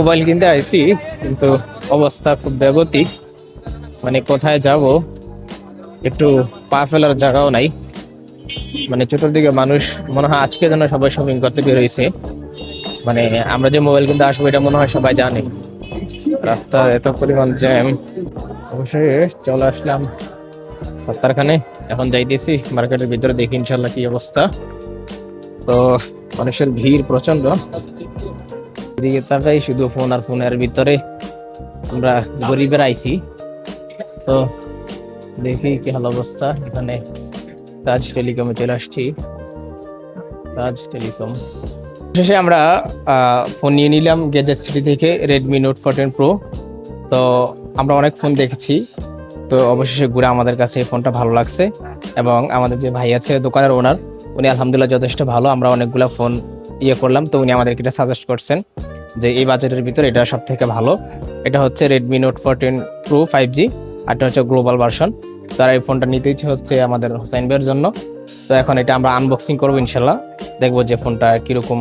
Mobile কিনতে আইছি, কিন্তু অবস্থা খুব বেগতিক। মানে কোথায় যাব? একটু পা ফেলার জায়গাও নাই। মানে চতুর্দিকে মানুষ, মনে হয় আজকে যেন সবাই শপিং করতে বের হয়েছে মানে আমরা যে মোবাইল কিনতে আসব, এটা মনে হয় সবাই জানে। রাস্তা এত পরিমাণ জ্যাম। অবশ্যই চলে আসলাম সত্তারখানে এখন যাইতেছি মার্কেটের ভিতরে, দেখি ইনশাল্লাহ কি অবস্থা। তো মানুষের ভিড় প্রচণ্ড এদিকে তাকাই, শুধু ফোন আর ফোনের ভিতরে আমরা গরিবের আইছি তো দেখি কি হাল অবস্থা। এখানে তাজ টেলিকমে চলে আসছি। তাজ টেলিকম। শেষে আমরা ফোন নিয়ে নিলাম গেজেট সিটি থেকে রেডমি নোট ফোরটিন প্রো তো আমরা অনেক ফোন দেখেছি। তো অবশেষে ঘুরে আমাদের কাছে এই ফোনটা ভালো লাগছে। এবং আমাদের যে ভাই আছে দোকানের ওনার উনি আলহামদুলিল্লাহ যথেষ্ট ভালো। আমরা অনেকগুলো ফোন ইয়ে করলাম, তো উনি আমাদেরকে এটা সাজেস্ট করছেন যে এই বাজেটের ভিতরে এটা সব থেকে ভালো। এটা হচ্ছে Redmi Note fourteen Pro five G আর এটা হচ্ছে গ্লোবাল ভার্সন তার এই ফোনটা নিতে ইচ্ছে হচ্ছে আমাদের হোসাইন বের জন্য। তো এখন এটা আমরা আনবক্সিং করব ইনশাল্লাহ। দেখব যে ফোনটা কীরকম,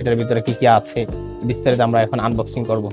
এটার ভিতরে কী কী আছে। বিস্তারিত আমরা এখন আনবক্সিং করব।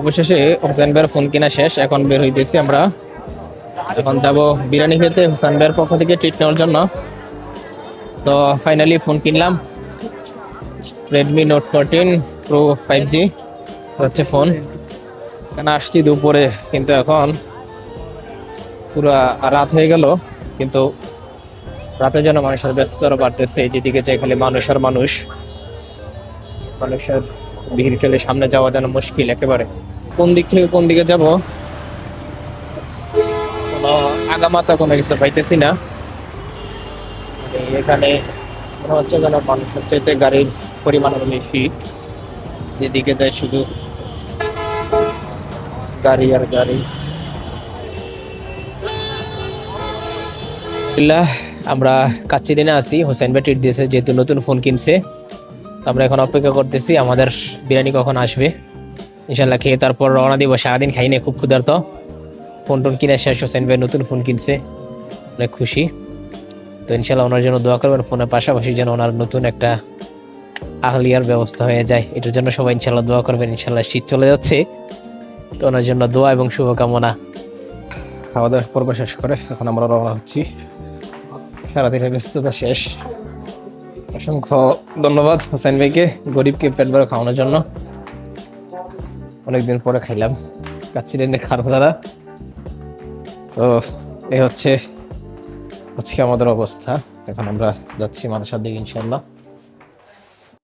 অবশেষে হোসেন ভাইয়ের ফোন কেনা শেষ, এখন বের হইতেছি আমরা। এখন যাব বিরিয়ানি খেতে, হোসেন ভাইয়ের পক্ষ থেকে ট্রিট নেওয়ার জন্য। তো ফাইনালি ফোন কিনলাম। Redmi Note fourteen Pro five G হচ্ছে ফোন এখানে আসছি দুপুরে? কিন্তু এখন পুরো রাত হয়ে গেল, কিন্তু রাতে যেন মানুষের ব্যস্ততা বাড়তেছে যেদিকে যে খালি মানুষের মানুষ। মানুষের ভিড় ঠেলে সামনে যাওয়া যেন মুশকিল একেবারে। কোন দিক থেকে কোন দিকে যাব? কোনো আগামাতা কোনো কিছু পাইতেছি না। মানে এখানে মনে হচ্ছে যেন মানুষের চাইতে গাড়ির পরিমাণ বেশি। যেদিকে যায় শুধু গাড়ি আর গাড়ি। আমরা কাচ্চি দিনে আছি। হোসেন ভাই ট্রিট দিয়েছে, যেহেতু নতুন ফোন কিনছে। তো আমরা এখন অপেক্ষা করতেছি, আমাদের বিরিয়ানি কখন আসবে। ইনশাল্লাহ খেয়ে তারপর রওনা দিব, সারাদিন খাই না খুব ক্ষুধার্ত। ফোন টোন কিনে শেষ হোসেন ভাই নতুন ফোন কিনছে, অনেক খুশি। তো ইনশাল্লাহ ওনার জন্য দোয়া করবেন, ফোনের পাশাপাশি যেন ওনার নতুন একটা আহলিয়ার ব্যবস্থা হয়ে যায়। এটার জন্য সবাই ইনশাল্লাহ দোয়া করবেন ইনশাল্লাহ শীত চলে যাচ্ছে। তো ওনার জন্য দোয়া এবং শুভকামনা। খাওয়া দাওয়া পর্ব শেষ করে এখন আমরা রওনা হচ্ছি। সারাদিনের ব্যস্ততা শেষ। অসংখ্য ধন্যবাদ হোসেন ভাইকে, গরিবকে পেট ভরে খাওয়ানোর জন্য। অনেকদিন পরে খাইলাম কাচ্ছি রেন্ডে খারাপ দাদা। তো এই হচ্ছে আজকে আমাদের অবস্থা। এখন আমরা যাচ্ছি মাদ্রাসার দিকে ইনশাল্লাহ